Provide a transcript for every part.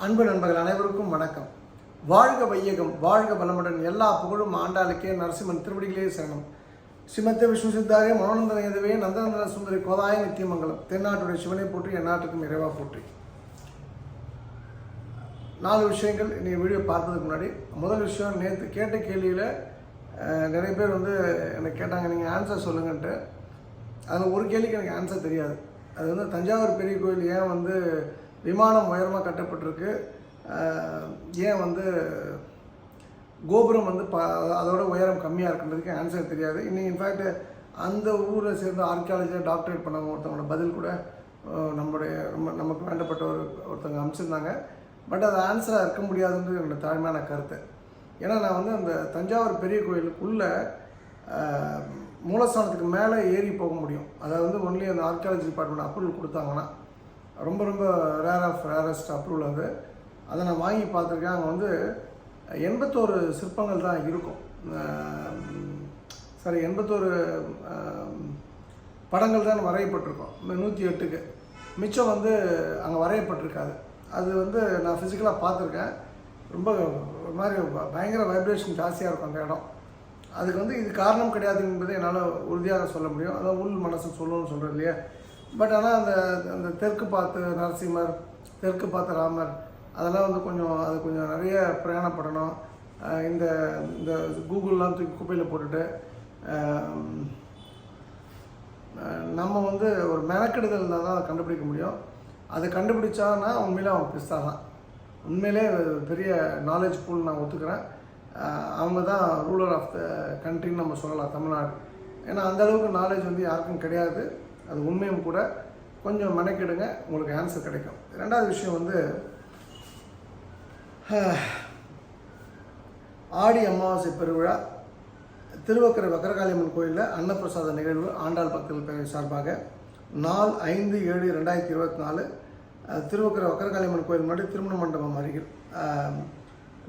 அன்பு நண்பர்கள் அனைவருக்கும் வணக்கம். வாழ்க வையகம் வாழ்க பலமுடன் எல்லா புகழும் ஆண்டாளுக்கே நரசிம்மன் திருவடிகளே சரணம். ஸ்ரீமத்திய விஷ்ணு சித்தாரே மனோநந்தன எதுவே நந்தநந்தன சுந்தரி கோதாய நித்தியமங்கலம் தென்னாட்டுடைய சிவனை போற்றி எந்நாட்டுக்கும் இறைவா போற்றி. நாலு விஷயங்கள் நீ வீடியோ பார்த்ததுக்கு முன்னாடி முதல் விஷயம் நேற்று கேட்ட கேள்வியில் அஹ், நிறைய பேர் வந்து எனக்கு கேட்டாங்க நீங்கள் ஆன்சர் சொல்லுங்கன்ட்டு. அதில் ஒரு கேள்விக்கு எனக்கு ஆன்சர் தெரியாது. அது வந்து தஞ்சாவூர் பெரிய கோயில் ஏன் வந்து விமானம் உயரமாக கட்டப்பட்டிருக்கு. ஏன் வந்து கோபுரம் வந்து ப அதோட உயரம் கம்மியாக இருக்குன்றதுக்கு ஆன்சர் தெரியாது. இன்னைக்கு இன்ஃபேக்ட் அந்த ஊரை சேர்ந்த ஆர்கியாலஜியில் டாக்டரேட் பண்ணவங்க ஒருத்தவங்களோட பதில் கூட நம்முடைய நம்ம நமக்கு வேண்டப்பட்ட ஒரு ஒருத்தவங்க அனுப்பிச்சிருந்தாங்க. பட் அது ஆன்சராக இருக்க முடியாதுன்றது என்னோட தாழ்மையான கருத்து. ஏன்னா நான் வந்து அந்த தஞ்சாவூர் பெரிய கோயிலுக்குள்ளே மூலஸ்தானத்துக்கு மேலே ஏறி போக முடியும். அதாவது வந்து ஒன்லி அந்த ஆர்கியாலஜி டிபார்ட்மெண்ட் அப்ரூவல் கொடுத்தாங்கன்னா. ரொம்ப ரொம்ப ரேர் ஆஃப் ரேரஸ்ட் அப்ரூவல் அது. அதை நான் வாங்கி பார்த்துருக்கேன். அங்கே வந்து எண்பத்தோரு சிற்பங்கள் தான் இருக்கும். சாரி எண்பத்தோரு படங்கள் தான் வரையப்பட்டிருக்கோம். நூற்றி எட்டுக்கு. மிச்சம் வந்து அங்கே வரையப்பட்டிருக்காது. அது வந்து நான் ஃபிசிக்கலாக பார்த்துருக்கேன். ரொம்ப ஒரு மாதிரி பயங்கர வைப்ரேஷன் ஜாஸ்தியாக இருக்கும் அந்த இடம். அதுக்கு வந்து இது காரணம் கிடையாது என்பதை என்னால் உறுதியாக சொல்ல முடியும். அதான் உள் மனசு சொல்லணும்னு சொல்கிறேன் இல்லையா? பட் ஆனால் அந்த அந்த தெற்கு பார்த்து நரசிம்மர் தெற்கு பார்த்த ராமர் அதெல்லாம் வந்து கொஞ்சம் அது கொஞ்சம் நிறைய பிரயாணப்படணும். இந்த இந்த கூகுள்லாம் தூக்கி குப்பையில் போட்டுட்டு நம்ம வந்து ஒரு மெனக்கெடுதல் இருந்தால் தான் அதை கண்டுபிடிக்க முடியும். அதை கண்டுபிடிச்சான்னா உண்மையிலே அவன் பிஸ்தா தான் உண்மையிலே பெரிய நாலேஜ் பூல் நான் ஒத்துக்கிறேன். அவங்க தான் ரூலர் ஆஃப் த கண்ட்ரின்னு நம்ம சொல்லலாம் தமிழ்நாடு. ஏன்னா அந்த அளவுக்கு நாலேஜ் வந்து யாருக்கும் கிடையாது. அது உண்மையும் கூட கொஞ்சம் மெனக்கெடுங்க உங்களுக்கு ஆன்சர் கிடைக்கும். ரெண்டாவது விஷயம் வந்து ஆடி அமாவாசை பெருவிழா திருவக்கரை வக்கரகாளியம்மன் கோயிலில் அன்னப்பிரசாத நிகழ்வு ஆண்டாள் பக்தர்கள் பேரவை சார்பாக நாலு ஐந்து ஏழு ரெண்டாயிரத்தி இருபத்தி நாலு திருவக்கரை வக்கரகாளியம்மன் கோயில் முன்னாடி திருமண மண்டபம் அருகில்.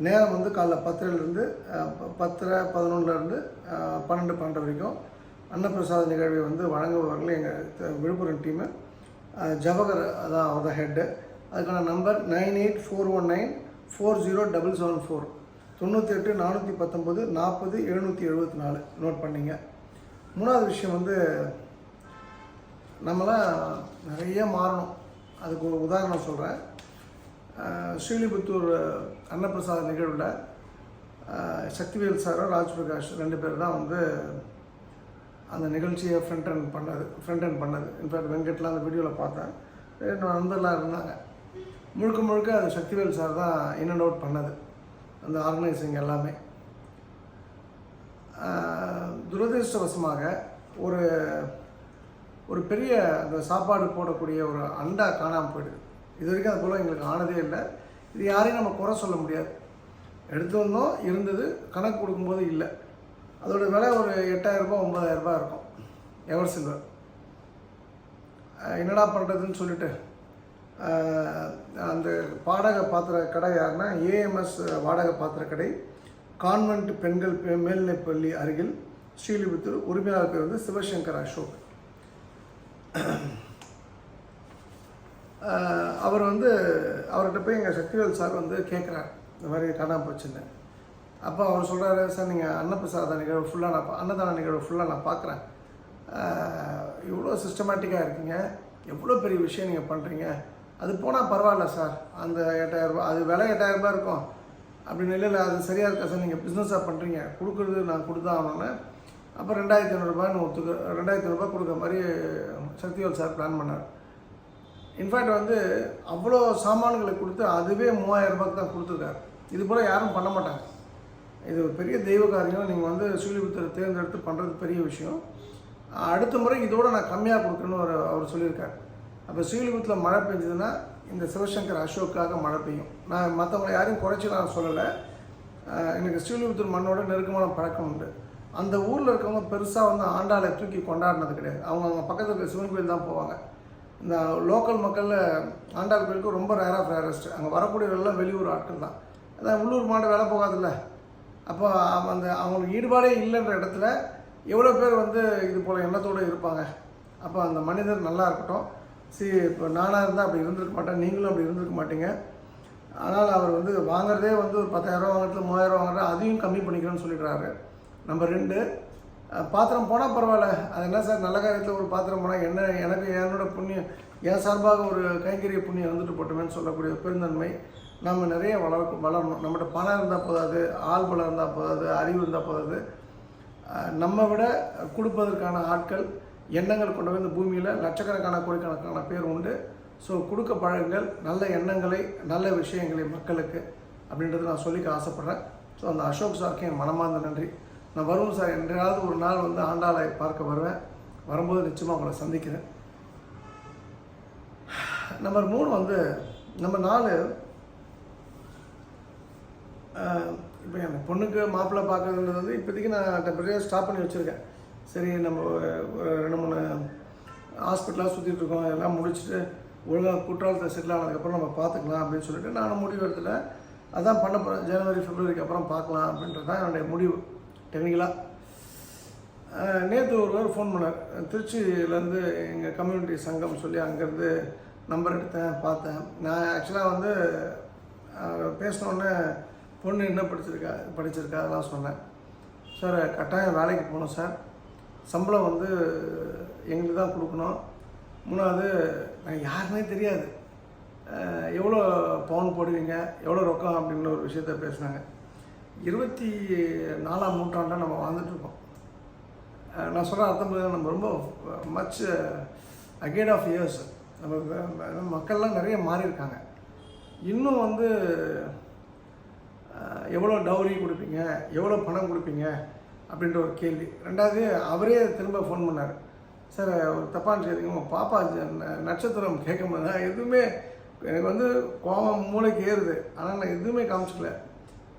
நேரம் வந்து காலைல பத்தரைலேருந்து பத்தரை பதினொன்றுலேருந்து பன்னெண்டு பன்னெண்டு வரைக்கும் அன்னப்பிரசாத நிகழ்வை வந்து வழங்குபவர்கள் எங்கள் விழுப்புரம் டீமு ஜவகர் அதான் அவர் ஹெட்டு அதுக்கான number nine eight four one nine four zero double seven four. தொண்ணூற்றி எட்டு நானூற்றி பத்தொம்போது நாற்பது எழுநூற்றி எழுபத்தி நாலு. நோட் பண்ணிங்க. மூணாவது விஷயம் வந்து நம்மளாம் நிறைய மாறணும். அதுக்கு ஒரு உதாரணம் சொல்கிறேன் ஸ்ரீலிபுத்தூர் அன்னப்பிரசாத நிகழ்வில் சக்திவேல் சாரும் ராஜ் பிரகாஷ் ரெண்டு பேர் தான் வந்து அந்த நிகழ்ச்சியை ஃப்ரண்ட் ரன் பண்ணது ஃப்ரண்ட் அண்ட் பண்ணது. இன்ஃபேக்ட் வெங்கட்லாம் அந்த வீடியோவில் பார்த்தேன். என்னோட நண்பர்லாம் இருந்தாங்க. முழுக்க முழுக்க அது சக்திவேல் சார் தான் இன் அண்ட் அவுட் பண்ணது. அந்த ஆர்கனைசிங் எல்லாமே. துரதிருஷ்டவசமாக துரதிர்ஷ்டவசமாக ஒரு ஒரு பெரிய அந்த சாப்பாடு போடக்கூடிய ஒரு அண்டா காணாமல் போயிடுது. இது வரைக்கும் அது போல் எங்களுக்கு ஆனதே இல்லை. இது யாரையும் நம்ம குறை சொல்ல முடியாது. எடுத்து வந்தோம் இருந்தது கணக்கு கொடுக்கும்போது இல்லை. அதோட விலை ஒரு எட்டாயிரரூபா ஒம்பதாயிரரூபா இருக்கும். எவர் சில்வர் என்னடா பண்ணுறதுன்னு சொல்லிட்டு அந்த பாடக பாத்திர கடை யாருன்னா ஏஎம்எஸ் வாடகை பாத்திர கடை கான்வென்ட் பெண்கள் பெ- மேல்நிலைப்பள்ளி அருகில் ஸ்ரீலிபுத்தூர் உரிமையாளர் பேர் வந்து சிவசங்கர் அசோக். அவர் வந்து அவர்கிட்ட போய் எங்கள் சக்திவேல் சார் வந்து கேட்குறார் இந்த மாதிரி காணாமல் போச்சுன்னு. அப்போ அவர் சொல்கிறாரு சார் நீங்கள் அன்னப்பிரசாத நிகழ்வு ஃபுல்லாக நான் அன்னதான நிகழ்வு ஃபுல்லாக நான் பார்க்குறேன் இவ்வளோ சிஸ்டமேட்டிக்காக இருக்கீங்க. எவ்வளோ பெரிய விஷயம் நீங்கள் பண்ணுறீங்க அது போனால் பரவாயில்ல சார். அந்த எட்டாயிரரூபா அது விலை எட்டாயிரரூபா இருக்கும். அப்படின்னு இல்லை இல்லை அது சரியாக இருக்கா சார்? நீங்கள் பிஸ்னஸாக பண்ணுறீங்க கொடுக்குறது நான் கொடுத்தா ஆகணும்னு. அப்போ ரெண்டாயிரத்தி ஐநூறுரூபான்னு ஒத்துக்க ரெண்டாயிரத்தி ஐநூறுரூபா கொடுக்குற மாதிரி சக்திவேல் சார் பிளான் பண்ணார். இன்ஃபேக்ட் வந்து அவ்வளோ சாமான்களை கொடுத்து அதுவே மூவாயிரம் ரூபாய்க்கு தான் கொடுத்துருக்காரு. இது போல் யாரும் பண்ண மாட்டாங்க. இது ஒரு பெரிய தெய்வ காரியம். நீங்கள் வந்து சூழிபுத்தரை தேர்ந்தெடுத்து பண்ணுறது பெரிய விஷயம். அடுத்த முறை இதோட நான் கம்மியாக கொடுக்குறேன்னு ஒரு அவர் சொல்லியிருக்காரு. அப்போ சூழிபுத்தில் மழை பெஞ்சதுன்னா இந்த சிவசங்கர் அசோக்காக மழை பெய்யும். நான் மற்றவங்களை யாரையும் குறைச்சி நான் சொல்லலை. எனக்கு ஸ்ரீலிபுத்தூர் மண்ணோட நெருக்கமான பழக்கம் உண்டு. அந்த ஊரில் இருக்கவங்க பெருசாக வந்து ஆண்டாளை தூக்கி கொண்டாடினது கிடையாது. அவங்க அவங்க பக்கத்தில் இருக்க சிவன் கோயில் தான் போவாங்க. இந்த லோக்கல் மக்களில் ஆண்டாள் கோயிலுக்கு ரொம்ப ரேராக ரேரஸ்ட் அங்கே வரக்கூடியவர்கள்லாம் வெளியூர் ஆட்கள் தான். அதான் உள்ளூர் மாடு வேலை போகாதுல்ல. அப்போ அந்த அவங்களுக்கு ஈடுபாடே இல்லைன்ற இடத்துல எவ்வளோ பேர் வந்து இது போல் எண்ணத்தோடு இருப்பாங்க. அப்போ அந்த மனிதர் நல்லா இருக்கட்டும். சரி இப்போ நானாக இருந்தால் அப்படி இருந்திருக்க மாட்டேன். நீங்களும் அப்படி இருந்திருக்க மாட்டீங்க. ஆனால் அவர் வந்து வாங்குறதே வந்து ஒரு பத்தாயிரரூவா வாங்குறதுல மூவாயிரம் வாங்குறது அதையும் கம்மி பண்ணிக்கிறேன்னு சொல்லிடுறாரு. நம்பர் ரெண்டு பாத்திரம் போனால் பரவாயில்ல. அது என்ன சார்? நல்ல காரியத்தில் ஒரு பாத்திரம் போனால் என்ன? எனக்கு என்னோட புண்ணியம் என் சார்பாக ஒரு கைங்கரிய புண்ணியம் வந்துட்டு போட்டுமேன்னு சொல்லக்கூடிய பெருந்தன்மை. நம்ம நிறைய வளர் வளரணும். நம்மகிட்ட பணம் இருந்தால் போதாது ஆள் பலம் இருந்தால் போதாது அறிவு இருந்தால் போதாது. நம்ம விட கொடுப்பதற்கான ஆட்கள் எண்ணங்கள் கொண்டு வந்து பூமியில் லட்சக்கணக்கான கோடிக்கணக்கான பேர் உண்டு. ஸோ கொடுக்க பழங்கள் நல்ல எண்ணங்களை நல்ல விஷயங்களை மக்களுக்கு அப்படின்றது நான் சொல்லிக்க ஆசைப்பட்றேன். ஸோ அந்த அசோக் சாருக்கு என் மனமார்ந்த நன்றி. நான் வருவேன் சார். என்றையாவது ஒரு நாள் வந்து ஆண்டாளை பார்க்க வருவேன். வரும்போது நிச்சயமாக உங்களை சந்திக்கிறேன். நம்பர் மூணு வந்து நம்பர் நாலு இப்போ என் பொண்ணுக்கு மாப்பிள்ளை பார்க்கணுன்றது வந்து இப்போதைக்கு நான் டெம்பரரியாக ஸ்டாப் பண்ணி வச்சுருக்கேன். சரி நம்ம ஒரு ரெண்டு மூணு ஹாஸ்பிட்டலாக சுற்றிட்டு இருக்கோம் எல்லாம் முடிச்சுட்டு ஒழுங்காக குற்றாலத்தை செட்டில் ஆனதுக்கப்புறம் நம்ம பார்த்துக்கலாம் அப்படின்னு சொல்லிட்டு நான் முடிவு எடுத்துல அதான் பண்ண போகிறேன் ஜனவரி ஃபிப்ரவரிக்கு அப்புறம் பார்க்கலாம் அப்படின்றது தான் என்னுடைய முடிவு. டெக்னிக்கலாக நேற்று ஒருவர் ஃபோன் பண்ணார். திருச்சியிலேருந்து எங்கள் கம்யூனிட்டி சங்கம் சொல்லி அங்கேருந்து நம்பர் எடுத்தேன் பார்த்தேன். நான் ஆக்சுவலாக வந்து பேசினோடனே பொண்ணு என்ன படிச்சிருக்கா படிச்சிருக்கா அதெல்லாம் சொன்னேன். சார் கட்டாயம் வேலைக்கு போகணும் சார். சம்பளம் வந்து எங்களுக்கு தான் கொடுக்கணும். மூணாவது நான் யாருன்னே தெரியாது. எவ்வளோ பவுன் போடுவீங்க எவ்வளோ ரொக்கம்? அப்படின்னு ஒரு விஷயத்த பேசுனாங்க. இருபத்தி நாலாம் நூற்றாண்டாக நம்ம வாழ்ந்துட்டுருக்கோம் நான் சொல்கிற அர்த்தம் புரியுதா? நம்ம ரொம்ப மச் அகேட் ஆஃப் இயர்ஸ் நம்ம மக்கள்லாம் நிறைய மாறியிருக்காங்க. இன்னும் வந்து எவ்வளோ டவுரி கொடுப்பீங்க? எவ்வளோ பணம் கொடுப்பீங்க? அப்படின்ற ஒரு கேள்வி. ரெண்டாவது அவரே திரும்ப ஃபோன் பண்ணார். சார் ஒரு தப்பான்னு செய்யுங்க உங்கள் பாப்பா ந- நட்சத்திரம் கேட்க நான் எதுவுமே எனக்கு வந்து கோபம் மூளைக்கு ஏறுது. ஆனால் நான் எதுவுமே காமிச்சிக்கல.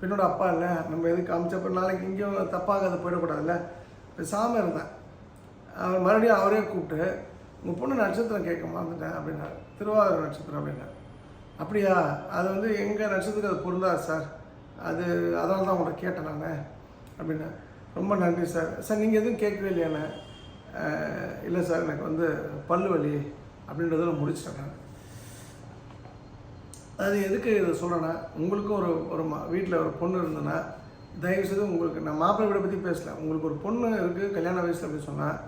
பெண்ணோட அப்பா இல்லை. நம்ம எதுவும் காமிச்சப்ப நாளைக்கு இங்கேயும் தப்பாக அதை போயிடக்கூடாதுல்ல. பேசாமல் இருந்தேன். அவர் மறுபடியும் அவரே கூப்பிட்டு உங்கள் பொண்ணு நட்சத்திரம் கேட்க மறந்துட்டேன் அப்படின்னாரு. திருவாரூர் நட்சத்திரம் அப்படின்னாரு. அப்படியா? அது வந்து எங்கள் நட்சத்திரத்துக்கு அது பொருந்தாது சார்? அது அதனால தான் உங்களை கேட்டேன் நான் அப்படின்னு. ரொம்ப நன்றி சார். சார் நீங்கள் எதுவும் கேட்கவே இல்லையாண்ணே இல்லை சார் எனக்கு வந்து பல்லு வலி அப்படின்றதில் முடிச்சிட்டேன் நான். அது எதுக்கு இதை சொல்கிறேன்னா உங்களுக்கும் ஒரு ஒரு வீட்டில் ஒரு பொண்ணு இருந்ததுன்னா தயவுசெய்து உங்களுக்கு நான் மாப்பிள்ளை வீடை பற்றி பேசல. உங்களுக்கு ஒரு பொண்ணு இருக்குது கல்யாண வயசில் அப்படின்னு சொன்னால்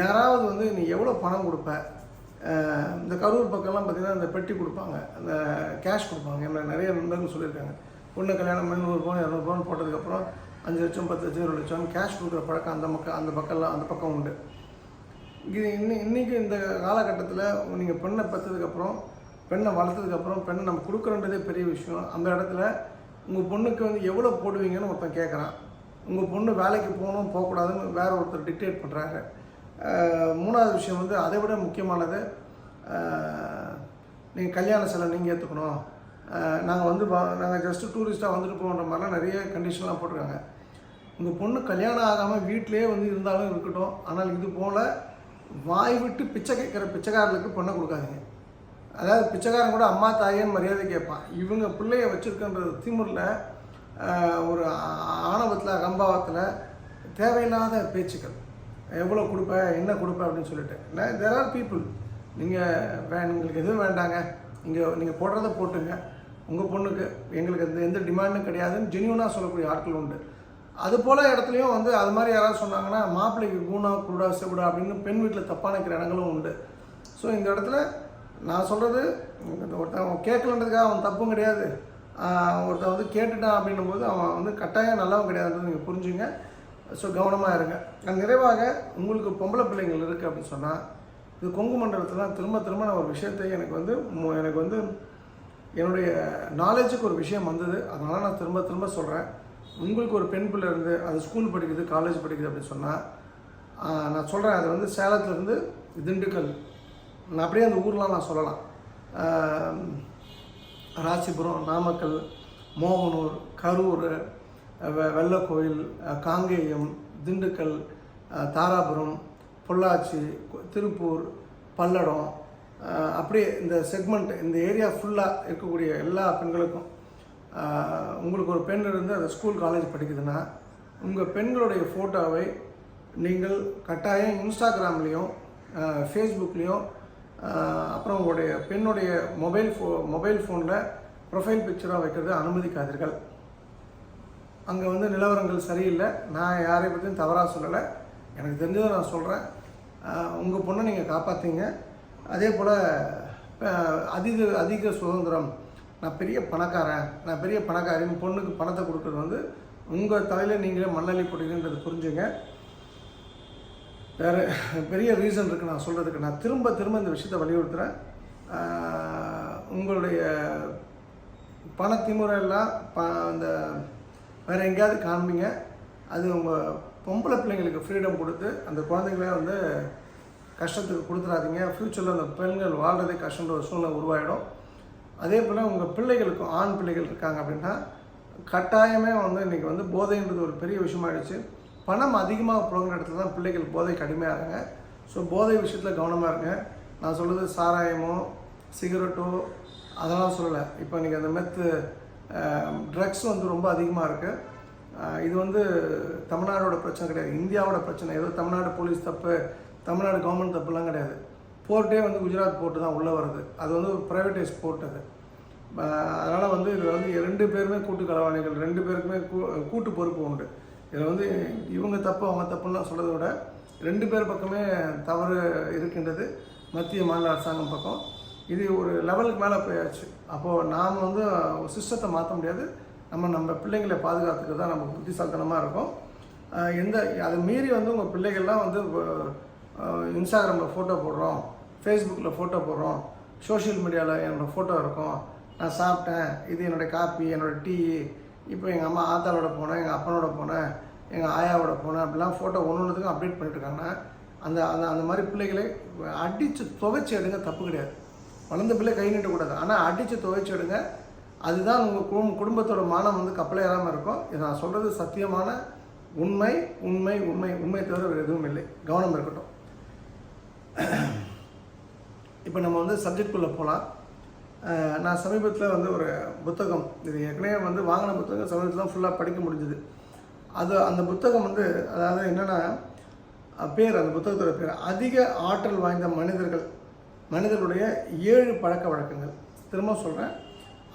யாராவது வந்து நீ எவ்வளோ பணம் கொடுப்ப? இந்த கரூர் பக்கம்லாம் பார்த்தீங்கன்னா இந்த பெட்டி கொடுப்பாங்க அந்த கேஷ் கொடுப்பாங்க. என்ன நிறைய நண்பர்கள் சொல்லியிருக்காங்க. பொண்ணு கல்யாணம் பண்ணி நூறு பவுன் இரநூறு பவுன் போட்டதுக்கப்புறம் அஞ்சு லட்சம் பத்து லட்சம் இருபது லட்சம் கேஷ் கொடுக்குற பழக்கம் அந்த மக்கள் அந்த பக்கம்லாம் அந்த பக்கம் உண்டு. இது இன்னி இன்றைக்கி இந்த காலகட்டத்தில் நீங்கள் பெண்ணை பெற்றதுக்கப்புறம் பெண்ணை வளர்த்ததுக்கப்புறம் பெண்ணை நம்ம கொடுக்குறன்றதே பெரிய விஷயம். அந்த இடத்துல உங்கள் பொண்ணுக்கு வந்து எவ்வளோ போடுவீங்கன்னு ஒருத்தன் கேட்குறான் உங்கள் பொண்ணு வேலைக்கு போகணும் போகக்கூடாதுன்னு வேறு ஒருத்தர் டிக்டேட் பண்ணுறாங்க மூணாவது விஷயம் வந்து அதை விட முக்கியமானது நீங்கள் கல்யாண செலவு நீங்கள் ஏற்றுக்கணும் நாங்கள் வந்து நாங்கள் ஜஸ்ட்டு டூரிஸ்ட்டாக வந்துட்டு போகிற மாதிரிலாம் நிறைய கண்டிஷன்லாம் போட்டிருக்காங்க. உங்கள் பொண்ணு கல்யாணம் ஆகாமல் வீட்டிலே வந்து இருந்தாலும் இருக்கட்டும் ஆனால் இது போல் வாய் விட்டு பிச்சை கேட்குற பிச்சைக்காரர்களுக்கு பொண்ணை கொடுக்காதீங்க. அதாவது பிச்சைக்காரன் கூட அம்மா தாயேன்னு மரியாதை கேட்பான். இவங்க பிள்ளைய வச்சுருக்கன்றது திமுறில் ஒரு ஆணவத்தில் கம்பாவத்தில் தேவையில்லாத பேச்சுக்கள். எவ்வளோ கொடுப்ப என்ன கொடுப்ப அப்படின்னு சொல்லிட்டு. தேர் ஆர் பீப்புள் நீங்கள் வே உங்களுக்கு எதுவும் வேண்டாங்க. இங்கே நீங்கள் போடுறத போட்டுங்க. உங்கள் பொண்ணுக்கு எங்களுக்கு எந்த எந்த டிமாண்டும் கிடையாதுன்னு ஜெனியூனாக சொல்லக்கூடிய ஆட்கள் உண்டு. அது போல் இடத்துலையும் வந்து அது மாதிரி யாராவது சொன்னாங்கன்னா மாப்பிள்ளைக்கு கூணா குருடா செவிடா அப்படின்னு பெண் வீட்டில் தப்பாக நிற்கிற இடங்களும் உண்டு. ஸோ இந்த இடத்துல நான் சொல்கிறது ஒருத்தன் அவன் கேட்கலன்றதுக்காக அவன் தப்பும் கிடையாது. ஒருத்தன் வந்து கேட்டுட்டான் அப்படின்னும் போது அவன் வந்து கட்டாயம் நல்லாவும் கிடையாதுன்றது நீங்கள் புரிஞ்சுங்க. ஸோ கவனமாக இருங்க. நான் நிறைவாக உங்களுக்கு பொம்பளை பிள்ளைங்கள் இருக்குது அப்படின்னு சொன்னால் இது கொங்கு மண்டலத்தில் திரும்ப திரும்ப நான் ஒரு விஷயத்தை எனக்கு வந்து எனக்கு வந்து என்னுடைய நாலேஜுக்கு ஒரு விஷயம் வந்தது. அதனால் நான் திரும்ப திரும்ப சொல்கிறேன் உங்களுக்கு ஒரு பெண் பிள்ளை இருந்து அது ஸ்கூல் படிக்குது காலேஜ் படிக்குது அப்படின்னு சொன்னால் நான் சொல்கிறேன் அது வந்து சேலத்துலேருந்து திண்டுக்கல். நான் அப்படியே அந்த ஊர்லாம் நான் சொல்லலாம். ராசிபுரம் நாமக்கல் மோகனூர் கரூர் வெ- வெள்ளக்கோயில் காங்கேயம் திண்டுக்கல் தாராபுரம் பொள்ளாச்சி திருப்பூர் பல்லடம் அப்படியே இந்த செக்மெண்ட் இந்த ஏரியா ஃபுல்லாக இருக்கக்கூடிய எல்லா பெண்களுக்கும் உங்களுக்கு ஒரு பெண் இருந்து அந்த ஸ்கூல் காலேஜ் படிக்குதுன்னா உங்கள் பெண்களுடைய ஃபோட்டோவை நீங்கள் கட்டாயம் இன்ஸ்டாகிராம்லேயும் ஃபேஸ்புக்லேயும் அப்புறம் உங்களுடைய பெண்ணுடைய மொபைல் ஃபோ மொபைல் ஃபோனில் ப்ரொஃபைல் பிக்சராக வைக்கிறது அனுமதிக்காதீர்கள். அங்கே வந்து நிலவரங்கள் சரியில்லை. நான் யாரை பற்றியும் தவறாக சொல்லலை. எனக்கு தெரிஞ்சதை நான் சொல்கிறேன் உங்கள் பொண்ணை நீங்கள் காப்பாற்றீங்க அதே போல் அதிக அதிக சுதந்திரம். நான் பெரிய பணக்காரன். நான் பெரிய பணக்காரன் பொண்ணுக்கு பணத்தை கொடுக்குறது வந்து உங்கள் தலையில் நீங்களே மண்ணள்ளி போடுறீங்கன்றது புரிஞ்சுங்க. வேறு பெரிய ரீசன் இருக்குது நான் சொல்கிறதுக்கு நான் திரும்ப திரும்ப இந்த விஷயத்தை வலியுறுத்துகிறேன் உங்களுடைய பணத்திமுறை எல்லாம் ப அந்த வேறு எங்கேயாவது காண்பீங்க. அது உங்கள் பொம்பளை பிள்ளைங்களுக்கு ஃப்ரீடம் கொடுத்து அந்த குழந்தைங்களே வந்து கஷ்டத்துக்கு கொடுத்துடாதீங்க ஃப்யூச்சரில் அந்த பெண்கள் வாழ்கிறதே கஷ்டன்ற ஒரு சூழ்நிலை உருவாயிடும். அதே போல் உங்கள் பிள்ளைகளுக்கும் ஆண் பிள்ளைகள் இருக்காங்க அப்படின்னா கட்டாயமே வந்து இன்றைக்கி வந்து போதைன்றது ஒரு பெரிய விஷயமாயிடுச்சு. பணம் அதிகமாக போகிற இடத்துல தான் பிள்ளைகள் போதைக்கு அடிமையாகிறாங்க ஸோ போதை விஷயத்தில் கவனமாக இருங்க. நான் சொல்கிறது சாராயமோ சிகரெட்டோ அதெல்லாம் சொல்லலை. இப்போ நீங்கள் அந்த மெத்து ட்ரக்ஸ் வந்து ரொம்ப அதிகமாக இருக்குது இது வந்து தமிழ்நாடோட பிரச்சனை கிடையாது. இந்தியாவோட பிரச்சனை. ஏதோ தமிழ்நாடு போலீஸ் தப்பு தமிழ்நாடு கவர்மெண்ட் தப்புலாம் கிடையாது. போர்ட்டே வந்து குஜராத் போர்ட்டு தான் உள்ளே வருது அது வந்து ஒரு ப்ரைவேட்டைஸ் போர்ட் அது. அதனால் வந்து இதில் வந்து ரெண்டு பேருமே கூட்டு களவாணிகள் ரெண்டு பேருக்குமே கூ கூட்டு பொறுப்பு உண்டு. இதில் வந்து இவங்க தப்பு அவங்க தப்புலாம் சொல்கிறத விட ரெண்டு பேர் பக்கமே தவறு இருக்கின்றது மத்திய மாநில அரசாங்கம் பக்கம். இது ஒரு லெவலுக்கு மேலே போயாச்சு. அப்போது நாம் வந்து சிஸ்டத்தை மாற்ற முடியாது. நம்ம நம்ம பிள்ளைங்களை பாதுகாத்துக்கு தான் நம்ம புத்திசாலித்தனமாக இருக்கும் எந்த அதை மீறி வந்து உங்கள் பிள்ளைகள்லாம் வந்து இன்ஸ்டாகிராமில் ஃபோட்டோ போடுறோம் ஃபேஸ்புக்கில் ஃபோட்டோ போடுறோம் சோஷியல் மீடியாவில் என்னோடய ஃபோட்டோ இருக்கும். நான் சாப்பிட்டேன் இது என்னுடைய காப்பி என்னோடய டீ இப்போ எங்கள் அம்மா ஆத்தாளோட போனேன் எங்கள் அப்பனோட போனேன் எங்கள் ஆயாவோட போனேன். அப்படிலாம் ஃபோட்டோ ஒன்று ஒன்றுத்துக்கும் அப்டேட் பண்ணிட்டுருக்காங்கன்னா அந்த அந்த அந்த மாதிரி பிள்ளைகளை அடித்து துவைச்சி எடுங்க தப்பு கிடையாது. வளர்ந்த பிள்ளை கை நீட்டக்கூடாது ஆனால் அடித்து துவைச்சி எடுங்க. அதுதான் உங்கள் குடும் குடும்பத்தோட மானம் வந்து கப்பலே இருக்கும். இது நான் சொல்கிறது சத்தியமான உண்மை உண்மை உண்மை உண்மை தவிர வேறு எதுவும் இல்லை. கவனம் இருக்கட்டும். இப்போ நம்ம வந்து சப்ஜெக்ட்குள்ளே போகலாம் நான் சமீபத்தில் வந்து ஒரு புத்தகம் இது ஏற்கனவே வந்து வாங்கின புத்தகம் சமீபத்தில் தான் ஃபுல்லாக படிக்க முடிஞ்சுது. அது அந்த புத்தகம் வந்து அதாவது என்னென்னா பேர் அந்த புத்தகத்தோட பேர் அதிக ஆற்றல் வாய்ந்த மனிதர்கள் மனிதர்களுடைய ஏழு பழக்க வழக்கங்கள். திரும்ப சொல்கிறேன்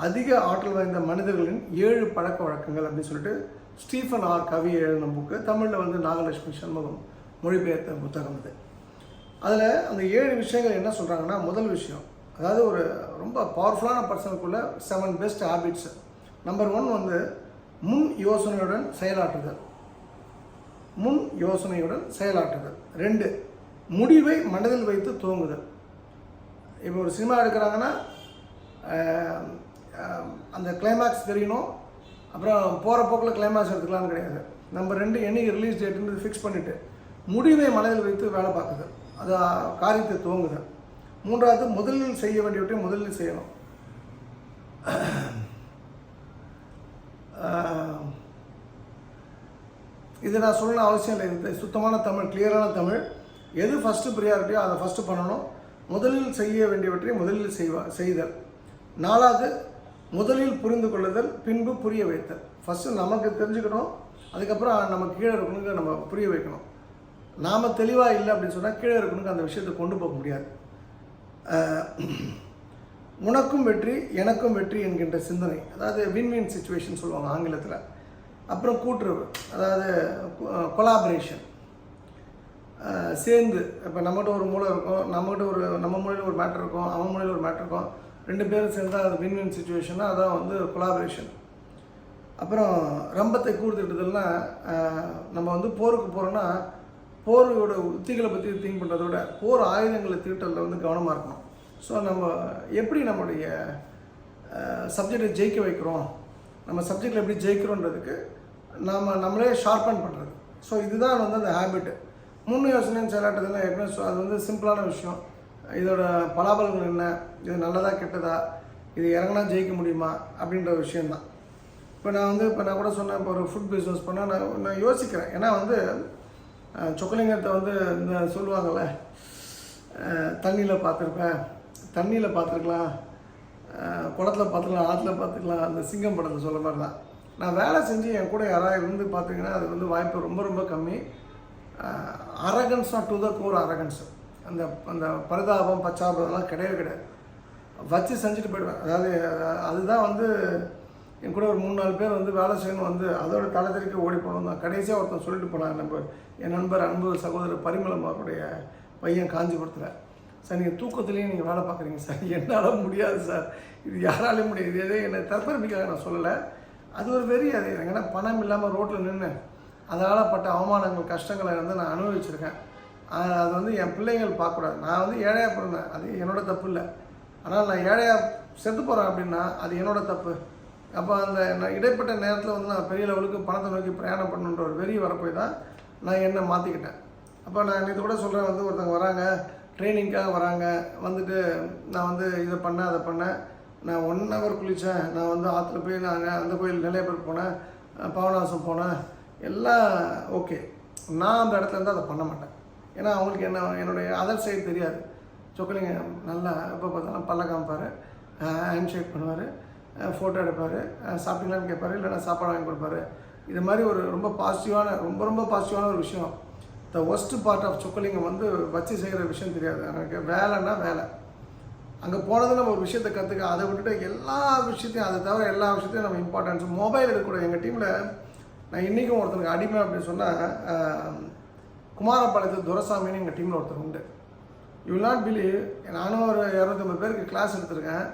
அதிக ஆற்றல் வாய்ந்த மனிதர்களின் ஏழு பழக்க வழக்கங்கள் அப்படின்னு சொல்லிட்டு ஸ்டீஃபன் ஆர் கவி எழுதின புக்கு தமிழில் வந்து நாகலட்சுமி சண்முகம் மொழிபெயர்த்த புத்தகம் இது அதில் அந்த ஏழு விஷயங்கள் என்ன சொல்கிறாங்கன்னா முதல் விஷயம் அதாவது ஒரு ரொம்ப பவர்ஃபுல்லான பர்சனுக்குள்ள seven best habits number one வந்து முன் யோசனையுடன் செயலாற்றுதல். முன் யோசனையுடன் செயலாற்றுதல். ரெண்டு முடிவை மனதில் வைத்து தூங்குதல். இப்போ ஒரு சினிமா எடுக்கிறாங்கன்னா அந்த கிளைமேக்ஸ் தெரியணும். அப்புறம் போகிற போக்கில் கிளைமேக்ஸ் எடுத்துக்கலாம்னு கிடையாது. நம்பர் ரெண்டு என்னைக்கு ரிலீஸ் டேட்டுன்னு ஃபிக்ஸ் பண்ணிவிட்டு முடிவை மனதில் வைத்து வேலை பார்க்குதல். அது காரியத்தை துவங்குதல் மூன்றாவது முதலில் செய்ய வேண்டியவற்றை முதலில் செய்யணும். இது நான் சொல்லணும் அவசியம் இல்லை. இந்த சுத்தமான தமிழ் கிளியரான தமிழ். எது ஃபஸ்ட்டு ப்ரியாரிட்டியோ அதை ஃபஸ்ட்டு பண்ணணும். முதலில் செய்ய வேண்டியவற்றை முதலில் செய்வா செய்தல். நாலாவது முதலில் புரிந்து கொள்ளுதல் பின்பு புரிய வைத்தல். ஃபஸ்ட்டு நமக்கு தெரிஞ்சுக்கணும். அதுக்கப்புறம் நமக்கு கீழே இருக்கணுங்க நம்ம புரிய வைக்கணும். நாம் தெளிவாக இல்லை அப்படின்னு சொன்னால் கீழே இருக்கணுக்கு அந்த விஷயத்தை கொண்டு போக முடியாது. உனக்கும் வெற்றி எனக்கும் வெற்றி என்கின்ற சிந்தனை. அதாவது வின் வின் சுச்சுவேஷன் சொல்லுவாங்க ஆங்கிலத்தில். அப்புறம் கூட்டுறவு அதாவது கொலாபரேஷன் சேர்ந்து இப்போ நம்மகிட்ட ஒரு மூளை இருக்கும் நம்மகிட்ட ஒரு நம்ம மூலையில் ஒரு மேட்டர் இருக்கும் அவன் மூலையில் ஒரு மேட்ரு இருக்கும். ரெண்டு பேரும் சேர்ந்தால் அது வின் வின் சுச்சுவேஷனாக அதான் வந்து கொலாபரேஷன் அப்புறம் ரம்பத்தை கூர்த்துட்டதுன்னா நம்ம வந்து போருக்கு போகிறோன்னா போரோட உத்திகளை பற்றி திங்க் பண்ணுறத விட போர் ஆயுதங்களை தீட்டலில் வந்து கவனமாக இருக்கணும். ஸோ நம்ம எப்படி நம்முடைய சப்ஜெக்டை ஜெயிக்க வைக்கிறோம்? நம்ம சப்ஜெக்டில் எப்படி ஜெயிக்கிறோன்றதுக்கு நாம் நம்மளே ஷார்பன் பண்ணுறது ஸோ இதுதான் வந்து அந்த ஹேபிட்டு முன் யோசனைன்னு செயலாட்டுறதுன்னா ஏற்கனவே ஸோ அது வந்து சிம்பிளான விஷயம். இதோட பலாபலங்கள் என்ன? இது நல்லதா கெட்டதா? இது இறங்கினா ஜெயிக்க முடியுமா? அப்படின்ற விஷயந்தான் இப்போ நான் வந்து இப்போ நான் கூட சொன்னேன் இப்போ ஒரு ஃபுட் பிஸ்னஸ் பண்ணால் நான் நான் யோசிக்கிறேன். ஏன்னா வந்து சொக்கலிங்கத்தை வந்து இந்த சொல்லுவாங்கள்ல தண்ணியில் பார்த்துருப்பேன். தண்ணியில் பார்த்துருக்கலாம். குளத்துல பார்த்துக்கலாம் ஆற்றுல பார்த்துக்கலாம் அந்த சிங்கம் படத்தில் சொல்ல மாதிரி தான். நான் வேலை செஞ்சு என் கூட யாராவது இருந்து பார்த்தீங்கன்னா அது வந்து வாய்ப்பு ரொம்ப ரொம்ப கம்மி. Arrogance to the core arrogance அந்த அந்த பரிதாபம் பச்சாபம்லாம் கிடையவே கிடையாது. வச்சு செஞ்சுட்டு போயிடுவேன். அதாவது அதுதான் வந்து என் கூட ஒரு மூணு நாலு பேர் வந்து வேலை செய்யணும் வந்து அதோட தலை தெறிக்க ஓடி போகணும் தான் கடைசியாக ஒருத்தன் சொல்லிட்டு போனாங்க நம்ம என் நண்பர் அன்பு சகோதரர் பரிமளம் பையன் காஞ்சிபுரத்தில். சார் நீங்கள் தூக்கத்துலேயும் நீங்கள் வேலை பார்க்குறீங்க சார். என்னால் முடியாது சார். இது யாராலையும் முடியாது இதே எதே என்னை தற்பெருமைக்காக நான் சொல்லலை. அது ஒரு வெறி அது. ஏன்னா பணம் இல்லாமல் ரோட்டில் நின்று அதனால் பட்ட அவமானங்கள் கஷ்டங்களை வந்து நான் அனுபவிச்சிருக்கேன். அது வந்து என் பிள்ளைங்கள் பார்க்கக்கூடாது. நான் வந்து ஏழையாக பிறந்தேன். அது என்னோட தப்பு இல்லை. ஆனால் நான் ஏழையாக செத்து போகிறேன் அப்படின்னா அது என்னோடய தப்பு. அப்போ அந்த நான் இடைப்பட்ட நேரத்தில் வந்து நான் பெரிய லெவலுக்கு பணத்தை நோக்கி பிரயாணம் பண்ணுன்ற ஒரு வெறி வரப்போய் தான் நான் என்னை மாற்றிக்கிட்டேன் அப்போ நான் இது கூட சொல்கிறேன் வந்து ஒருத்தவங்க வராங்க ட்ரைனிங்க்காக வராங்க வந்துட்டு நான் வந்து இதை பண்ணேன் அதை பண்ணேன். நான் ஒன் ஹவர் குளித்தேன் நான் வந்து ஆற்றுல போய் நாங்கள் அந்த கோயில் நிலையப்பர் போனேன் பவனாசம் போனேன். எல்லாம் ஓகே நான் அந்த இடத்துல இருந்து அதை பண்ண மாட்டேன். ஏன்னா அவங்களுக்கு என்ன என்னுடைய அதர் சைடு தெரியாது. சொக்கலிங்க நல்லா எப்போ பார்த்தாலும் பல்ல காமிப்பார் ஹேண்ட் ஷேக் பண்ணுவார். ஃபோட்டோ எடுப்பார். சாப்பிட்டீங்களான்னு கேட்பாரு. இல்லைன்னா சாப்பாடு வாங்கி கொடுப்பாரு. இது மாதிரி ஒரு ரொம்ப பாசிட்டிவான ரொம்ப ரொம்ப பாசிட்டிவான ஒரு விஷயம். The worst part of Chockalingam வந்து வச்சு செய்கிற விஷயம் தெரியாது. எனக்கு வேலைன்னா வேலை. அங்கே போனது நம்ம ஒரு விஷயத்தை கற்றுக்க அதை விட்டுட்டு எல்லா விஷயத்தையும் அதை தவிர எல்லா விஷயத்தையும் நம்ம இம்பார்ட்டன்ஸ் மொபைல் எடுக்கக்கூடாது எங்கள் டீமில் நான் இன்றைக்கும் ஒருத்தனுக்கு அடிமை அப்படின்னு சொன்னால் குமாரபாளையத்து துரசாமின்னு எங்கள் டீமில் ஒருத்தர் உண்டு. யூ வில் நாட் பிலீவ் நானும் ஒரு இரநூத்தம்பது பேருக்கு கிளாஸ் எடுத்திருக்கேன்.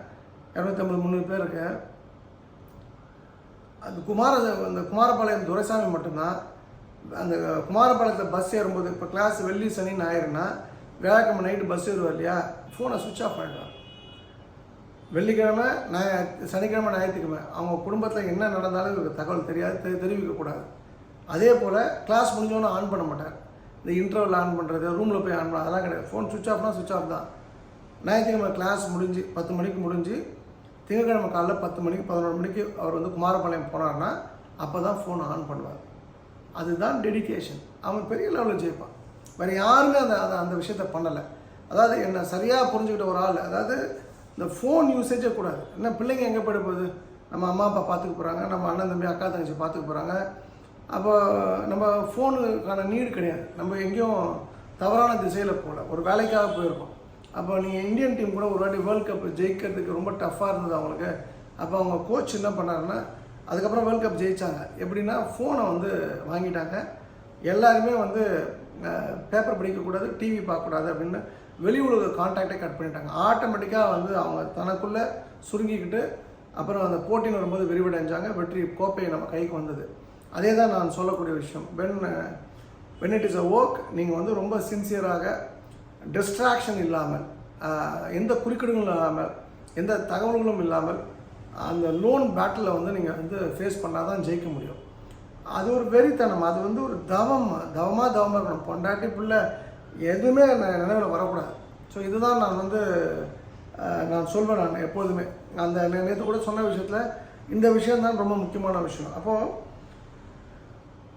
இரநூத்தம்பது முந்நூறு பேருக்கு அது குமார அந்த குமாரபாளையம் துரைசாமி மட்டும்தான். அந்த குமாரபாளையத்தில் பஸ் ஏறும்போது இப்போ கிளாஸ் வெள்ளி சனி ஞாயிறுனா வியாழக்கிழமை நைட்டு பஸ் ஏறுவார் இல்லையா? ஃபோனை சுவிட்ச் ஆஃப் பண்ணிடுவான் வெள்ளிக்கிழமை ஞாய சனிக்கிழமை ஞாயிற்றுக்கிழமை அவங்க குடும்பத்தில் என்ன நடந்தாலும் இவருக்கு தகவல் தெரியாது தெ தெரிவிக்கக்கூடாது அதே போல் கிளாஸ் முடிஞ்சோன்னு ஆன் பண்ண மாட்டார். இந்த இன்டர்வல் ஆன் பண்ணுறது ரூமில் போய் ஆன் பண்ண அதெல்லாம் கிடையாது. ஃபோன் சுவிட்ச் ஆஃப்னால் சுவிட்ச் ஆஃப் தான். ஞாயிற்றுக்கிழமை கிளாஸ் முடிஞ்சு பத்து மணிக்கு முடிஞ்சு திங்கக்கிழமை காலைல பத்து மணிக்கு பதினொரு மணிக்கு அவர் வந்து குமாரபாளையம் போனார்னா அப்போ தான் ஃபோன் ஆன் பண்ணுவார். அதுதான் டெடிகேஷன் அவன் பெரிய லெவலில் ஜெயிப்பான். வேறு யாருமே அந்த அதை அந்த விஷயத்த பண்ணலை. அதாவது என்னை சரியாக புரிஞ்சுக்கிட்ட ஒரு ஆள் அதாவது இந்த ஃபோன் யூசேஜே கூடாது என்ன பிள்ளைங்க எங்கே போயிட போகுது? நம்ம அம்மா அப்பா பார்த்துக்க போகிறாங்க நம்ம அண்ணன் தம்பி அக்கா தங்கச்சி பார்த்துக்க போகிறாங்க அப்போ நம்ம ஃபோனுக்கான நீடு கிடையாது. நம்ம எங்கேயும் தவறான திசையில் போகல. ஒரு வேலைக்காக போயிருக்கோம். அப்போ நீங்கள் இந்தியன் டீம் கூட ஒரு வாட்டி வேர்ல்ட் கப் ஜெயிக்கிறதுக்கு ரொம்ப டஃப்பாக இருந்தது அவங்களுக்கு. அப்போ அவங்க கோச் என்ன பண்ணாருன்னா அதுக்கப்புறம் வேர்ல்ட் கப் ஜெயித்தாங்க எப்படின்னா ஃபோனை வந்து வாங்கிட்டாங்க. எல்லாருமே வந்து பேப்பர் படிக்கக்கூடாது டிவி பார்க்கக்கூடாது அப்படின்னு வெளி உலக கான்டாக்டை கட் பண்ணிட்டாங்க. ஆட்டோமேட்டிக்காக வந்து அவங்க தனக்குள்ளே சுருங்கிக்கிட்டு அப்புறம் அந்த போட்டின்னு வரும்போது விரிவடைஞ்சாங்க வெற்றி கோப்பையை நம்ம கைக்கு வந்தது. அதே தான் நான் சொல்லக்கூடிய விஷயம். When when it is a work நீங்கள் வந்து ரொம்ப சின்சியராக டிஸ்ட்ராக்ஷன் இல்லாமல் எந்த குறுக்கீடுகளும் இல்லாமல் எந்த தகவல்களும் இல்லாமல் அந்த லோன் பேட்டில் வந்து நீங்கள் வந்து ஃபேஸ் பண்ணால் தான் ஜெயிக்க முடியும். அது ஒரு வெறித்தனம். அது வந்து ஒரு தவம். தவமாக தவமாக இருக்கணும். பொண்டாட்டி பிள்ளை எதுவுமே நினைவில் வரக்கூடாது. ஸோ இதுதான் நான் வந்து நான் சொல்வேன் நான் எப்போதுமே. அந்த நேற்று கூட சொன்ன விஷயத்தில் இந்த விஷயம் தான் ரொம்ப முக்கியமான விஷயம். அப்போது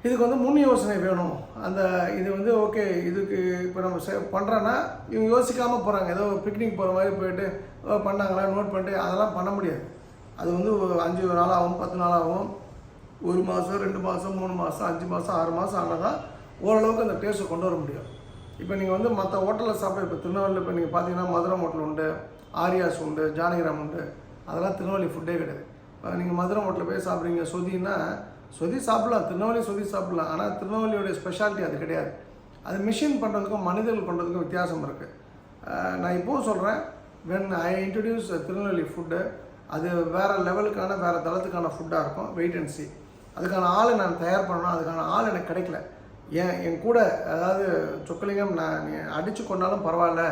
இதுக்கு வந்து முன் யோசனை வேணும். அந்த இது வந்து ஓகே இதுக்கு இப்போ நம்ம செ பண்ணுறோன்னா இவங்க யோசிக்காமல் போகிறாங்க ஏதோ பிக்னிக் போகிற மாதிரி போயிட்டு பண்ணாங்களா நோட் பண்ணிட்டு அதெல்லாம் பண்ண முடியாது. அது வந்து ஒரு அஞ்சு நாள் ஆகும் பத்து நாள் ஆகும் ஒரு மாதம் ரெண்டு மாதம் மூணு மாதம் அஞ்சு மாதம் ஆறு மாதம் ஆனால் தான் ஓரளவுக்கு அந்த டேஸ்ட்டை கொண்டு வர முடியும். இப்போ நீங்கள் வந்து மற்ற ஹோட்டலில் சாப்பிட இப்போ திருநெல்வேலியில் இப்போ நீங்கள் பார்த்தீங்கன்னா மதுரை ஹோட்டல் உண்டு ஆரியாஸ் உண்டு ஜானகிராம் உண்டு. அதெல்லாம் திருநெல்வேலி ஃபுட்டே கிடையாது. இப்போ நீங்கள் மதுரை ஹோட்டலில் போய் சாப்பிட்றீங்க சொதின்னா சொதி சாப்பிடலாம் திருநெல்வேலி சொதி சாப்பிடலாம். ஆனால் திருநெல்வேலியோடைய ஸ்பெஷாலிட்டி அது கிடையாது. அது மிஷின் பண்ணுறதுக்கும் மனிதர்கள் பண்ணுறதுக்கும் வித்தியாசம் இருக்குது நான் இப்போவும் சொல்கிறேன் when I introduce Tirunelveli food அது வேறு லெவலுக்கான வேறு தளத்துக்கான ஃபுட்டாக இருக்கும் வெயிட் அண்ட் சி அதுக்கான ஆளை நான் தயார் பண்ணணும் அதுக்கான ஆள் எனக்கு கிடைக்கல. ஏன் என் கூட அதாவது சொக்கலிங்கம் நான் நீ அடித்து கொண்டாலும் பரவாயில்ல.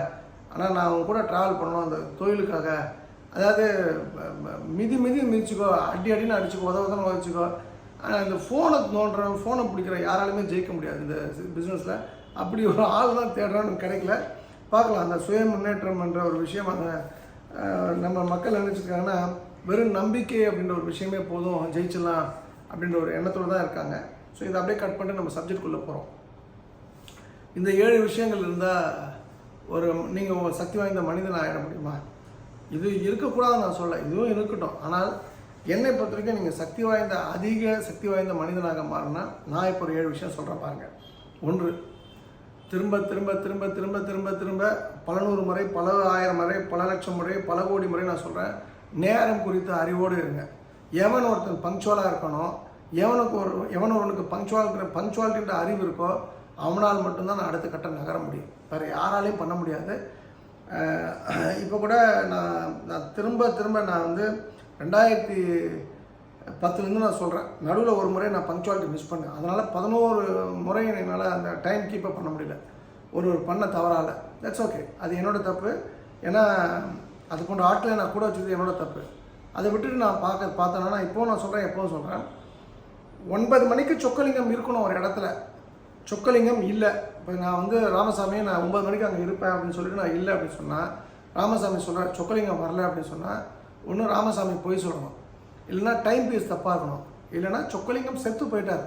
ஆனால் நான் அவங்க கூட ட்ராவல் பண்ணணும் அந்த தொழிலுக்காக. அதாவது மிதி மிதி மிதிச்சுக்கோ அடி அடின்னு அடிச்சுக்கோ உதவ உதவ உதச்சிக்கோ. ஆனால் இந்த ஃபோனை நோண்டுறவன் ஃபோனை பிடிக்கிற யாராலுமே ஜெயிக்க முடியாது இந்த பிஸ்னஸில் அப்படி ஒரு ஆள் தான் தேடுறான்னு கிடைக்கல. பார்க்கலாம் அந்த சுய முன்னேற்றம் என்ற ஒரு விஷயம் அந்த நம்ம மக்கள் நினச்சிருக்காங்கன்னா வெறும் நம்பிக்கை அப்படின்ற ஒரு விஷயமே போதும் ஜெயிச்சிடலாம் அப்படின்ற ஒரு எண்ணத்தோடு தான் இருக்காங்க. ஸோ இதை அப்படியே கட் பண்ணிட்டு நம்ம சப்ஜெக்ட்குள்ளே போகிறோம் இந்த ஏழு விஷயங்கள் இருந்தால் ஒரு நீங்கள் சக்தி வாய்ந்த மனிதன் ஆகிட முடியுமா? இது இருக்கக்கூடாதுன்னு நான் சொல்ல இதுவும் இருக்கட்டும். ஆனால் என்னை பொறுத்த வரைக்கும் நீங்கள் சக்தி வாய்ந்த அதிக சக்தி வாய்ந்த மனிதனாக மாறினா நான் இப்போ ஒரு ஏழு விஷயம் சொல்கிறேன் பாருங்க. ஒன்று திரும்ப திரும்ப திரும்ப திரும்ப திரும்ப திரும்ப பல நூறு முறை பல ஆயிரம் முறை பல லட்சம் முறை பல கோடி முறை நான் சொல்கிறேன் நேரம் குறித்த அறிவோடு இருங்க. எவன் ஒருத்தன் பங்க்சுவலாக இருக்கணும் எவனுக்கு ஒரு எவன் ஒருவனுக்கு பங்க்சுவல் இருக்கிற பங்க்சுவாலிட்டின்ற அறிவு இருக்கோ அவனால் மட்டும்தான் நான் அடுத்த கட்டம் நகர முடியும். வேறு யாராலையும் பண்ண முடியாது. இப்போ கூட நான் நான் திரும்ப திரும்ப நான் வந்து ரெண்டாயிரத்தி பத்துலேருந்து நான் சொல்கிறேன். நடுவில் ஒரு முறை நான் பங்க்சுவாலிட்டி மிஸ் பண்ணேன். அதனால் பதினோரு முறை என்னால் அந்த டைம் கீப்பப் பண்ண முடியல. ஒரு ஒரு பண்ண தவறால். தட்ஸ் ஓகே அது என்னோடய தப்பு. ஏன்னா அது போன்ற ஆட்களை நான் கூட வச்சது என்னோடய தப்பு. அதை விட்டுட்டு நான் பார்க்க பார்த்தேன்னா இப்போவும் நான் சொல்கிறேன் எப்போவும் சொல்கிறேன். ஒன்பது மணிக்கு சொக்கலிங்கம் இருக்கணும் ஒரு இடத்துல. சொக்கலிங்கம் இல்லை. இப்போ நான் வந்து ராமசாமி நான் ஒன்பது மணிக்கு அங்கே இருப்பேன் அப்படின்னு சொல்லிட்டு நான் இல்லை அப்படின்னு சொன்னால் ராமசாமி சொல்கிறேன் சொக்கலிங்கம் வரல அப்படின்னு சொன்னால் ஒன்றும் ராமசாமி போய் சொல்லணும். இல்லைன்னா டைம் பீஸ் தப்பாக இருக்கணும். இல்லைன்னா சொக்கலிங்கம் செத்து போயிட்டார்.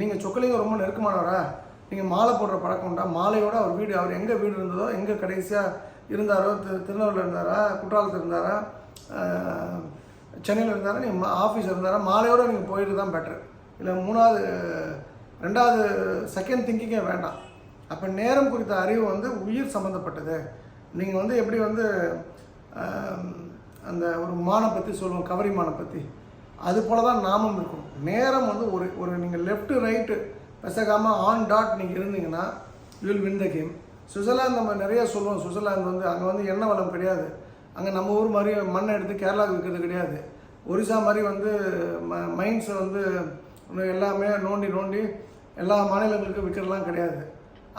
நீங்கள் சொக்கலிங்கம் ரொம்ப நெருக்கமானவரா? நீங்கள் மாலை போடுற பழக்கம் உண்டா? மாலையோட அவர் வீடு அவர் எங்கே வீடு இருந்ததோ எங்கே கடைசியாக இருந்தாரோ திரு திருநெல்வேலியில் இருந்தாரா? குற்றாலத்தில் இருந்தாரா? சென்னையில் இருந்தாரா? நீங்கள் ஆஃபீஸ் இருந்தாரா? மாலையோடு நீங்கள் போயிட்டு தான் பெட்ரு இல்லை மூணாவது ரெண்டாவது செகண்ட் திங்கிங்கே வேண்டாம். அப்போ நேரம் குறித்த அறிவு வந்து உயிர் சம்மந்தப்பட்டது நீங்கள் வந்து எப்படி வந்து அந்த ஒரு மானை பற்றி சொல்லுவோம் கவரி மானை பற்றி அது போல தான் நாமும் இருக்கும் நேரம் வந்து ஒரு ஒரு நீங்கள் லெஃப்ட்டு ரைட்டு பெசகாமல் ஆன் டாட் நீங்கள் இருந்தீங்கன்னா you will win the game Switzerland நம்ம நிறைய சொல்லுவோம் சுவிட்சர்லாந்து வந்து அங்கே வந்து எண்ணெய் வளம் கிடையாது. அங்கே நம்ம ஊர் மாதிரி மண்ணை எடுத்து கேரளாவுக்கு விற்கிறது கிடையாது. ஒரிசா மாதிரி வந்து ம மைன்ஸை வந்து இன்னும் எல்லாமே நோண்டி நோண்டி எல்லா மாநிலங்களுக்கும் விற்கிறதுலாம் கிடையாது.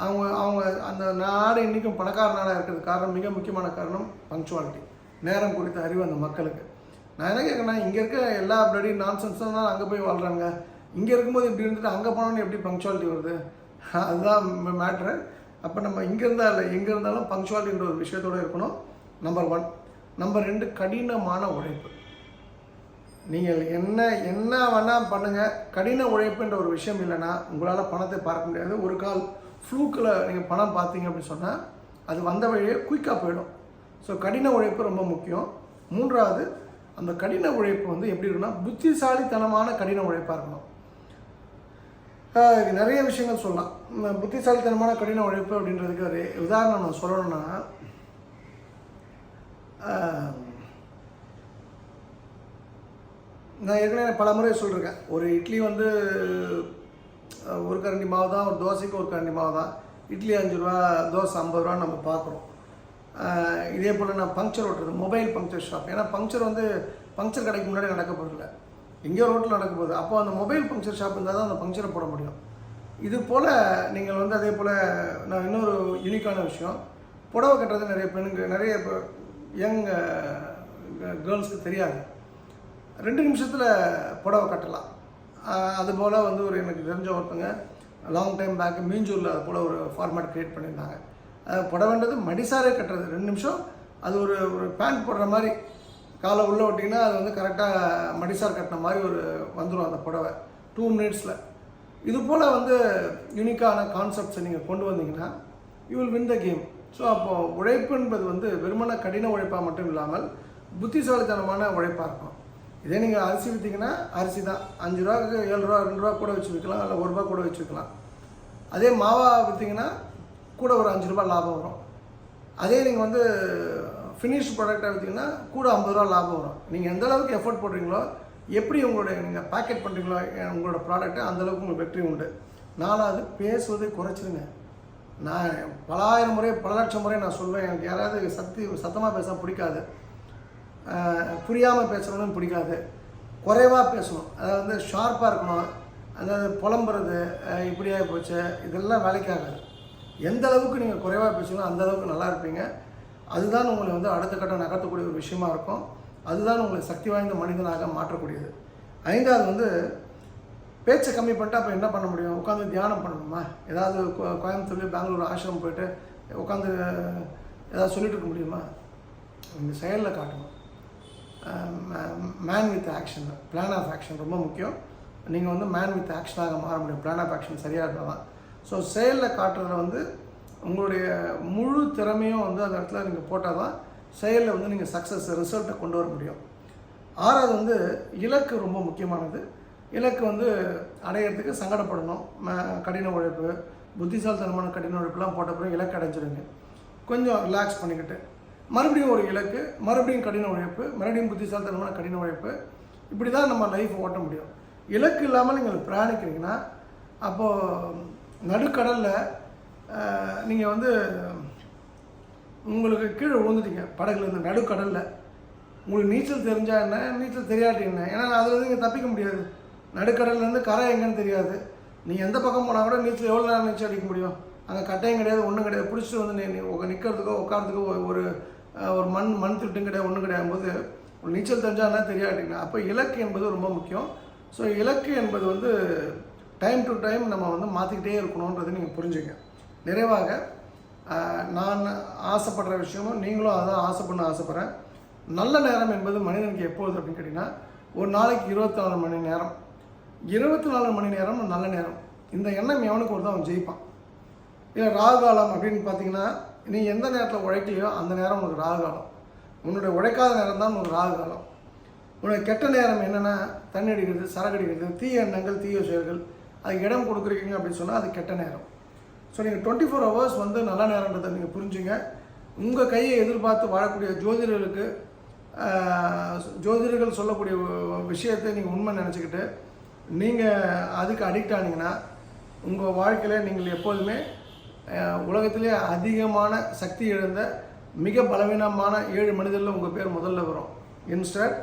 அவங்க அவங்க அந்த நாடு இன்றைக்கும் பணக்கார நாடாக இருக்கிறது. காரணம் மிக முக்கியமான காரணம் பங்க்சுவாலிட்டி நேரம் குறித்த அறிவு அந்த மக்களுக்கு. நான் என்ன கேட்குறேன்னா இங்கே இருக்க எல்லா பிளடி நான்சென்ஸும் தான் அங்கே போய் வாழ்கிறாங்க இங்கே இருக்கும்போது இப்படி இருந்துட்டு அங்கே போனோன்னு எப்படி பங்க்சுவாலிட்டி வருது? அதுதான் மேட்ரு அப்போ நம்ம இங்கே இருந்தால் இல்லை எங்கே இருந்தாலும் பங்க்சுவாலிட்டின்ற ஒரு விஷயத்தோடு இருக்கணும். நம்பர் ஒன் நம்பர் ரெண்டு கடினமான உழைப்பு. நீங்கள் என்ன என்ன வேணால் பண்ணுங்கள் கடின உழைப்புன்ற ஒரு விஷயம் இல்லைன்னா உங்களால் பணத்தை பார்க்க முடியாது. ஒரு கால் ஃப்ளூக்கில் நீங்கள் பணம் பார்த்தீங்க அப்படின்னு சொன்னால் அது வந்த வழியே குயிக்காக போயிடும். ஸோ கடின உழைப்பு ரொம்ப முக்கியம். மூன்றாவது அந்த கடின உழைப்பு வந்து எப்படி இருக்குன்னா புத்திசாலித்தனமான கடின உழைப்பாக இருக்கணும். நிறைய விஷயங்கள் சொல்லலாம். புத்திசாலித்தனமான கடின உழைப்பு அப்படின்றதுக்கு ஒரு உதாரணம் நான் சொல்லணும்னா நான் ஏற்கனவே பல முறை சொல்லியிருக்கேன் ஒரு இட்லி வந்து ஒரு கரண்டி மாவு தான் ஒரு தோசைக்கு ஒரு கரண்டி மாவு தான் இட்லி அஞ்சு ரூபா தோசை ஐம்பது ரூபான்னு நம்ம பார்க்குறோம். இதே போல் நான் பங்க்சர் ஓட்டுறது மொபைல் பங்க்சர் ஷாப் ஏன்னா பங்க்சர் வந்து பங்க்சர் கடைக்கு முன்னாடி நடக்க போகிறதில்ல எங்கேயோ ரோட்டில் நடக்க போகுது. அப்போ அந்த மொபைல் பங்க்சர் ஷாப் இருந்தால் தான் அந்த பங்க்சரை போட முடியும். இது போல் நீங்கள் வந்து அதே போல் நான் இன்னொரு யூனிக்கான விஷயம். புடவை கட்டுறது நிறைய பெண்ணுங்க நிறைய இப்போ யங் கேர்ள்ஸ்க்கு தெரியாது. ரெண்டு நிமிஷத்தில் புடவை கட்டலாம். அதுபோல் அது போல் வந்து ஒரு எனக்கு தெரிஞ்ச ஒருத்தங்க லாங் டைம் பேக் மீஞ்சூரில் அது போல் ஒரு ஃபார்மேட் க்ரியேட் பண்ணியிருந்தாங்க. புடவைன்றது மடிசாரே கட்டுறது. ரெண்டு நிமிஷம் அது ஒரு ஒரு பேண்ட் போடுற மாதிரி காலை உள்ளே விட்டிங்கன்னா அது வந்து கரெக்டாக மடிசார் கட்டின மாதிரி ஒரு வந்துடும் அந்த புடவை. டூ மினிட்ஸில் இது போல் வந்து யூனிக்கான கான்செப்ட்ஸை நீங்கள் கொண்டு வந்தீங்கன்னா you will win the game so அப்போது உழைப்பு என்பது வந்து வெறுமன கடின உழைப்பாக மட்டும் இல்லாமல் புத்திசாலித்தனமான உழைப்பாக இருக்கும். இதே நீங்கள் அரிசி விற்றீங்கன்னா அரிசி தான். அஞ்சு ரூபாய்க்கு ஏழு ரூபா ரெண்டு ரூபா கூட வச்சு விற்கலாம் இல்லை ஒரு ரூபா கூட வச்சு விற்கலாம் அதே மாவா விற்றீங்கன்னா கூட ஒரு அஞ்சு ரூபாய் லாபம் வரும். அதே நீங்கள் வந்து ஃபினிஷ் ப்ராடக்டாக விற்றீங்கன்னா கூட ஐம்பது ரூபா லாபம் வரும். நீங்கள் எந்த அளவுக்கு எஃபோர்ட் போடுறீங்களோ எப்படி உங்களுடைய நீங்கள் பேக்கெட் பண்ணுறீங்களோ உங்களோட ப்ராடக்ட்டை அந்தளவுக்கு உங்களுக்கு வெற்றி உண்டு. நாலாவது பேசுவதை குறைச்சிருங்க நான் பலாயிரம் முறை பல லட்சம் முறை நான் சொல்வேன். எனக்கு யாராவது சத்தி சத்தமாக பேச பிடிக்காது. புரியாமல் பேசுகிறவனும் பிடிக்காது. குறைவாக பேசணும். அதாவது வந்து ஷார்ப்பாக இருக்கணும். அதாவது புலம்புறது இப்படியாக போச்சு. இதெல்லாம் வேலைக்காகாது. எந்த அளவுக்கு நீங்கள் குறைவாக பேசுங்களோ அந்த அளவுக்கு நல்லா இருப்பீங்க. அதுதான் உங்களை வந்து அடுத்த கட்டம் நகர்த்தக்கூடிய ஒரு விஷயமா இருக்கும். அதுதான் உங்களை சக்தி வாய்ந்த மனிதனாக மாற்றக்கூடியது. ஐந்தாவது வந்து பேச்சை கம்மி பண்ணிட்டு அப்போ என்ன பண்ண முடியும்? உட்காந்து தியானம் பண்ணணுமா? ஏதாவது கோ- பெங்களூர் ஆசிரமம் போயிட்டு உட்காந்து ஏதாவது சொல்லிட்டு இருக்க முடியுமா? இந்த செயலில் காட்டணும். Man with action plan of action ரொம்ப முக்கியம். நீங்கள் வந்து மேன் வித் ஆக்ஷனாக மாற முடியும். பிளான் ஆஃப் ஆக்ஷன் சரியாக இருந்தால் தான் ஸோ செயலில் காட்டுறதுல வந்து உங்களுடைய முழு திறமையும் வந்து அந்த இடத்துல நீங்கள் போட்டால் தான் செயலில் வந்து நீங்கள் சக்ஸஸ் ரிசல்ட்டை கொண்டு வர முடியும். ஆறாவது வந்து இலக்கு ரொம்ப முக்கியமானது. இலக்கு வந்து அடையிறதுக்கு சங்கடப்படணும். கடின உழைப்பு புத்திசாலித்தனமான கடின உழைப்புலாம் போட்ட பிறகு இலக்கு அடைஞ்சிருங்க. கொஞ்சம் ரிலாக்ஸ் பண்ணிக்கிட்டு. மறுபடியும் ஒரு இலக்கு மறுபடியும் கடின உழைப்பு மறுபடியும் புத்திசாலித்தனமான கடின உழைப்பு இப்படி தான் நம்ம லைஃப் ஓட்ட முடியும். இலக்கு இல்லாமல் நீங்கள் பிரயாணிக்கிறீங்கன்னா அப்போது நடுக்கடலில் நீங்கள் வந்து உங்களுக்கு கீழே விழுந்துட்டீங்க படகுல இருந்து நடுக்கடலில். உங்களுக்கு நீச்சல் தெரிஞ்சா என்ன? நீச்சல் தெரியாட்டி என்ன? ஏன்னா அதுலேருந்து நீங்கள் தப்பிக்க முடியாது. நடுக்கடல்லேருந்து கரை எங்கேன்னு தெரியாது. நீ எந்த பக்கம் போனால் கூட நீச்சல் எவ்வளோ நேரம் நீச்சல் அடிக்க முடியும்? அங்கே கட்டையும் கிடையாது ஒன்றும் கிடையாது. பிடிச்சிட்டு வந்து நீ நிற்கிறதுக்கோ உட்காரத்துக்கோ ஒரு- ஒரு மண் மண் திட்டும் கிடையாது ஒன்றும் கிடையாது. போது நீச்சல் தெரிஞ்சா என்ன தெரியாட்டிங்கன்னா அப்போ இலக்கு என்பது ரொம்ப முக்கியம். ஸோ இலக்கு என்பது வந்து டைம் டு டைம் நம்ம வந்து மாற்றிக்கிட்டே இருக்கணுன்றது நீங்கள் புரிஞ்சுங்க. நிறைவாக நான் ஆசைப்படுற விஷயமும் நீங்களும் அதான் ஆசைப்படணும் ஆசைப்பட்றேன். நல்ல நேரம் என்பது மனிதனுக்கு எப்பொழுது அப்படின்னு கேட்டிங்கன்னா ஒரு நாளைக்கு இருபத்தி நாலு மணி நேரம். இருபத்தி நாலு மணி நேரம் நல்ல நேரம். இந்த எண்ணம் எவனுக்கு ஒரு அவன் ஜெயிப்பான். இல்லை ராகுகாலம் அப்படின்னு பார்த்தீங்கன்னா நீ எந்த நேரத்தில் உழைக்கலையோ அந்த நேரம் உனக்கு ராகுகாலம் உன்னுடைய உழைக்காத நேரம் தான் உனக்கு ராகு காலம். உனக்கு கெட்ட நேரம் என்னென்னா தண்ணி அடிக்கிறது சரக்கு அடிக்கிறது தீய எண்ணங்கள் தீய செயல்கள். அதுக்கு இடம் கொடுக்குறீங்க அப்படின்னு சொன்னால் அது கெட்ட நேரம். ஸோ நீங்கள் டுவெண்ட்டி ஃபோர் ஹவர்ஸ் வந்து நல்ல நேரன்றதை நீங்கள் புரிஞ்சுங்க. உங்கள் கையை எதிர்பார்த்து வாழக்கூடிய ஜோதிடர்களுக்கு ஜோதிடர்கள் சொல்லக்கூடிய விஷயத்தை நீங்கள் உண்மை நினச்சிக்கிட்டு நீங்கள் அதுக்கு அடிக்ட் ஆனீங்கன்னா உங்கள் வாழ்க்கையில் நீங்கள் எப்போதுமே உலகத்திலே அதிகமான சக்தி இழந்த மிக பலவீனமான ஏழு மனிதரில் உங்கள் பேர் முதல்ல வரும். இன்ஸ்டட்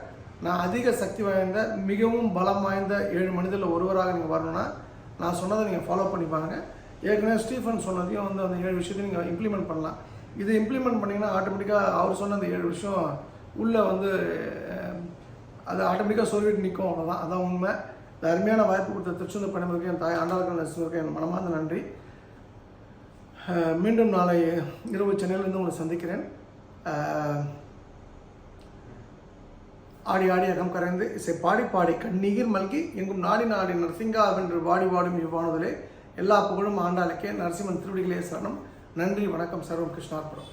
நான் அதிக சக்தி வாய்ந்த மிகவும் பலம் வாய்ந்த ஏழு மனிதரில் ஒருவராக நீங்கள் வரணும்னா நான் சொன்னதை நீங்கள் ஃபாலோ பண்ணி பாருங்க. ஏற்கனவே ஸ்டீஃபன் சொன்னதையும் வந்து அந்த ஏழு விஷயத்தையும் நீங்கள் இம்ப்ளிமெண்ட் பண்ணலாம். இதை இம்ப்ளிமெண்ட் பண்ணிங்கன்னா ஆட்டோமேட்டிக்காக அவர் சொன்ன அந்த ஏழு விஷயம் உள்ளே வந்து அது ஆட்டோமேட்டிக்காக சொல்லிட்டு நிற்கும் அவ்வளோதான் அதான் உண்மை. இந்த அருமையான வாய்ப்பு கொடுத்த திருச்செந்தூர் பணிமுறைக்கு என் தாய் ஆண்டாளர்கள் நரசிம்மருக்கு என் மனமார்ந்த நன்றி. மீண்டும் நாளை இரவு சென்னையிலேருந்து உங்களை சந்திக்கிறேன். ஆடி ஆடி அகம் கரைந்து இசை பாடி பாடி கண்ணீர் மல்கி எங்கும் நாடி நாடி நரசிங்கா வென்று வாடி வாடும் இவ்வானதிலே எல்லா புகழும் ஆண்டாளுக்கே நரசிம்மன் திருவடிகளே சரணம். நன்றி வணக்கம் சர்வம் கிருஷ்ணார்புரம்